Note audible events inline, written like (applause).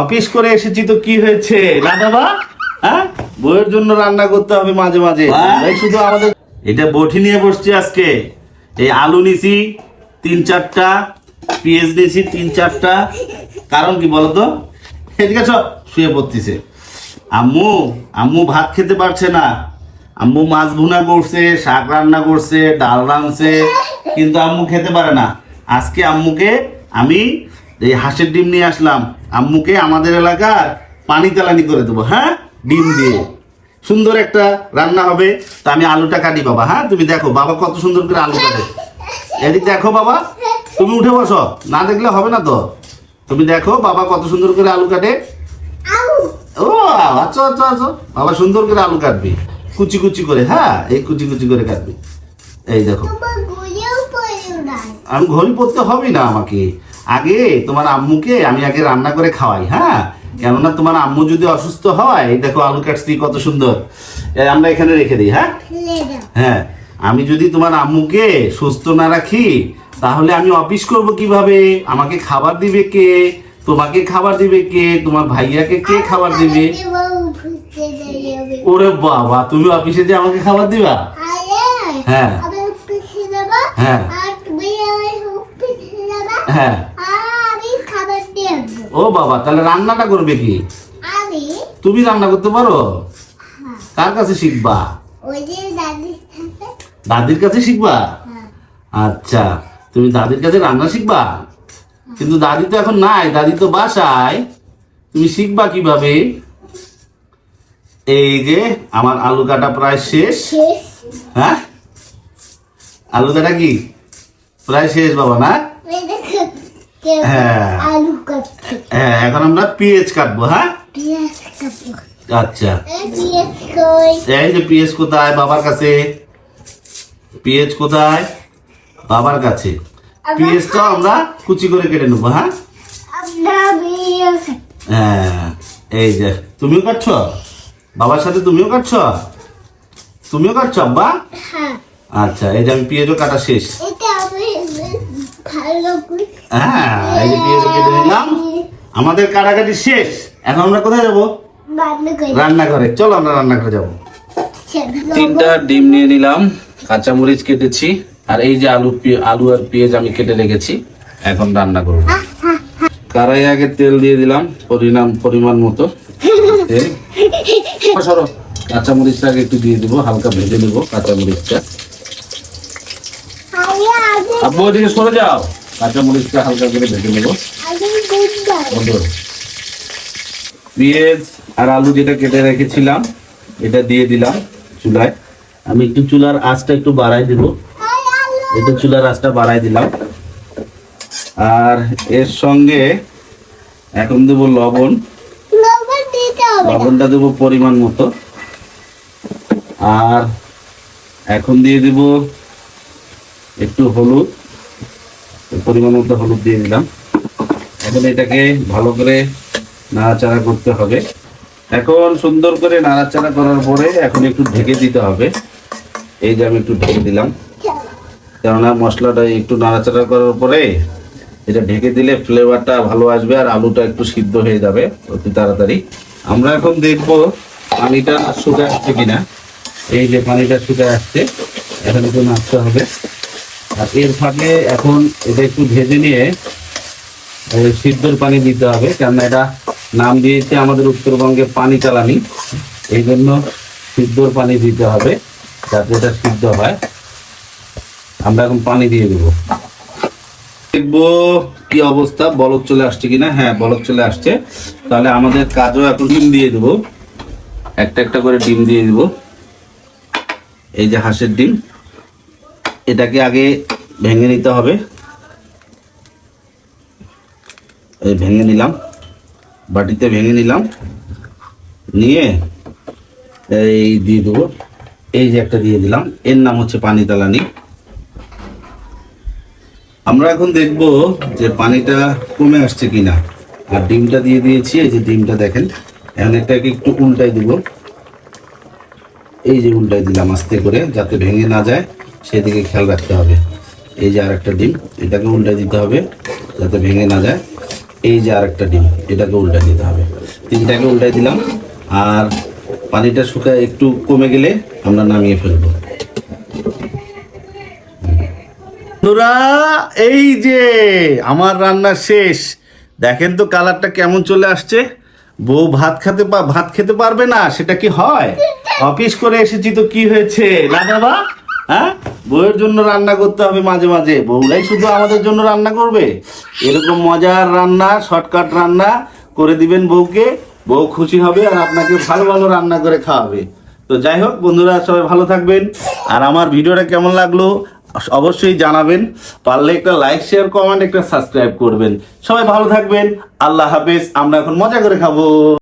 Office করে এসেছি তো কি হয়েছে? না বাবা? হ্যাঁ? বইয়ের জন্য রান্না করতে হবে মাঝে মাঝে। এই শুধু আমাদের এটা বটি নিয়ে বসছি আজকে। এই আলু নিছি তিন চারটা পেঁয়াজ নিছি তিন চারটা। কারণ কি বলতো এদিকে আছো শুয়ে পড়তিছে। আম্মু আম্মু ভাত খেতে পারছে না। আম্মু মাছ ভুনা করছে শাক রান্না করছে ডাল রাঁধছে কিন্তু আম্মু খেতে পারে না। আজকে আম্মুকে আমি এই হাঁসের ডিম নিয়ে আসলাম। আম্মুকে আমাদের এলাকার পানি তেলানি করে দেবো হ্যাঁ? ডিম দিয়ে। সুন্দর একটা রান্না হবে। তা আমি আলুটা কাটি বাবা হ্যাঁ? তুমি দেখো বাবা কত সুন্দর করে আলু কাটে। এদিক দেখো বাবা তুমি উঠে বসো। না দেখলে হবে না তো। তুমি দেখো বাবা কত সুন্দর করে আলু কাটে। ও আচ্ছা আচ্ছা আচ্ছা। বাবা সুন্দর করে আলু কাটবি। কুচি কুচি করে হ্যাঁ? এই কুচি কুচি করে কাটবি। এই দেখো। আমি ঘড়ি পড়তে হবে না আমাকে। আগে তোমার আম্মুকে আমি আগে রান্না করে খাওয়াই হ্যাঁ? কেননা তোমার আম্মু যদি অসুস্থ হয় দেখো আলু কাটছি কত সুন্দর। আমরা এখানে রেখে দিই হ্যাঁ? হ্যাঁ আমি যদি তোমার আম্মুকে সুস্থ না রাখি তাহলে আমি অফিস করব কীভাবে? আমাকে খাবার দিবে কে? তোমাকে খাবার দিবে কে? তোমার ভাইয়াকে কে খাবার দিবে? ওরে বাবা তুমি অফিসে যে আমাকে খাবার দিবা? হ্যাঁ। হ্যাঁ। হ্যাঁ। ও বাবা তাহলে রান্নাটা করবে কি? তুমি রান্না করতে পারো? কার কাছে শিখবা? দাদির কাছে। শিখবা? আচ্ছা তুমি দাদির কাছে রান্না শিখবা? কিন্তু দাদি তো এখন নাই দাদি তো বাসায়। তুমি শিখবা কীভাবে? এই যে আমার আলু কাটা প্রায় শেষ? হ্যাঁ? আলু কাটা কি? প্রায় শেষ বাবা না? হ্যাঁ। আলু কাটছে। হ্যাঁ এখন আমরা পেঁয়াজ কাটবো হ্যাঁ? পেঁয়াজ কাটবো। আচ্ছা। এই যে পেঁয়াজ কোথায়? বাবার কাছে। পেঁয়াজ কোথায়? বাবার কাছে। পেঁয়াজটা আমরা কুচি করে কেটে নেব হ্যাঁ? হ্যাঁ এই যে তুমিও কাটছ? বাবার সাথে তুমিও কাটছ? তুমিও কাটছ আব্বা? হ্যাঁ। আচ্ছা এই যে আমি পেঁয়াজও কাটা শেষ। হ্যাঁ এই যে পেঁয়াজও কেটে নিলাম। আমাদের কাটাকাটি শেষ। এখন আমরা কোথায় যাব? রান্না করে রান্নাঘরে। চলো আমরা রান্নাঘরে যাব। ছেড়ে তিনটা ডিম নিয়ে নিলাম কাঁচামরিচ কেটেছি আর এই যে আলু আলু আর পেঁয়াজ আমি কেটে রেখেছি। এখন রান্না করব। কড়াই আগে তেল দিয়ে দিলাম পরিমাণ পরিমাণ মতো। (laughs) সরো কাঁচামরিচটা আগে একটু দিয়ে দিব হালকা ভেজে নেব কাঁচামরিচটা। আব্বু ওদিকে সরে যাও। কাঁচামরিচটা হালকা করে ভেজে নেব। পেঁয়াজ আর আলু যেটা কেটে রেখেছিলাম, এটা দিয়ে দিলাম চুলায়। আমি একটু চুলার আঁচটা একটু বাড়াই দিব। একটু চুলার আঁচটা বাড়াই দিলাম। আর এর সঙ্গে এখন দেবো লবণ। লবণটা দেবো পরিমাণ মতো। আর এখন দিয়ে দিব একটু হলুদ, পরিমাণ মতো হলুদ দিয়ে দিলাম। এখন এটাকে ভালো করে নাড়াচাড়া করতে হবে। এখন সুন্দর করে নাড়াচাড়া করার পরে এখন একটু ঢেকে দিতে হবে। এই যে আমি একটু ঢেকে দিলাম। কেননা মশলাটা একটু নাড়াচাড়া করার পরে এটা ঢেকে দিলে ফ্লেভারটা ভালো আসবে আর আলুটা একটু সিদ্ধ হয়ে যাবে অতি তাড়াতাড়ি। আমরা এখন দেখব পানিটা শুকে আসছে কিনা। এই যে পানিটা শুকে আসছে, এখন একটু নাড়তে হবে। আর এর ফাঁকে এখন এটা একটু ভেজে নিয়ে সিদ্ধর পানি দিতে হবে, কেননা এটা নাম দিয়েছে আমাদের উত্তরবঙ্গে পানি চালানি। এই জন্য সিদ্ধর পানি দিতে হবে, যাতে এটা সিদ্ধ হয়। আমরা এখন পানি দিয়ে দেবো। দেখব কি অবস্থা, বলক চলে আসছে কিনা? হ্যাঁ বলক চলে আসছে। তাহলে আমাদের কাজও এখন ডিম দিয়ে দেবো। একটা একটা করে ডিম দিয়ে দেবো। এই যে হাঁসের ডিম। এটাকে আগে ভেঙে নিতে হবে। এই ভেঙে নিলাম। বাটিতে ভেঙে নিলাম। নিয়ে এই দিয়ে দেবো। এই যে একটা দিয়ে দিলাম। এর নাম হচ্ছে পানি তালানি আমরা এখন দেখব যে পানিটা কমে আসছে কিনা। আর ডিমটা দিয়ে দিয়েছি। এই যে ডিমটা দেখেন। এখন এটাকে একটু উল্টাই দিব। এই যে উল্টাই দিলাম আস্তে করে, যাতে ভেঙে না যায়। সেদিকে খেয়াল রাখতে হবে। এই যে আর একটা ডিম, এটাকে উল্টে দিতে হবে যাতে ভেঙে না যায়। এই যে আরেকটা ডিম, এটাকে উল্টে দিতে হবে। তিনটাকে উল্টাই দিলাম, আর পানিটা শুকায় একটু কমে গেলে আমরা নামিয়ে ফেলব। বন্ধুরা, এই যে আমার রান্না শেষ। দেখেন তো কালারটা কেমন চলে আসছে। বউ ভাত খেতে ভাত খেতে পারবে না, সেটা কি হয়? অফিস করে এসেছি তো কি হয়েছে? না বাবা? হ্যাঁ? বউয়ের জন্য রান্না করতে হবে মাঝে মাঝে। বউরাই শুধু আমাদের জন্য রান্না করবে। এরকম মজার রান্না, শর্টকাট রান্না করে দিবেন বউকে। বউ খুশি হবে আর আপনাকে ভালো ভালো রান্না করে খাওয়াবে। তো যাই হোক, বন্ধুরা, সবাই ভালো থাকবেন। আর আমার ভিডিওটা কেমন লাগল অবশ্যই জানাবেন। পারলে একটা লাইক শেয়ার কমেন্ট একটা সাবস্ক্রাইব করবেন। সবাই ভালো থাকবেন। আল্লাহ হাফেজ। আমরা এখন মজা করে খাব।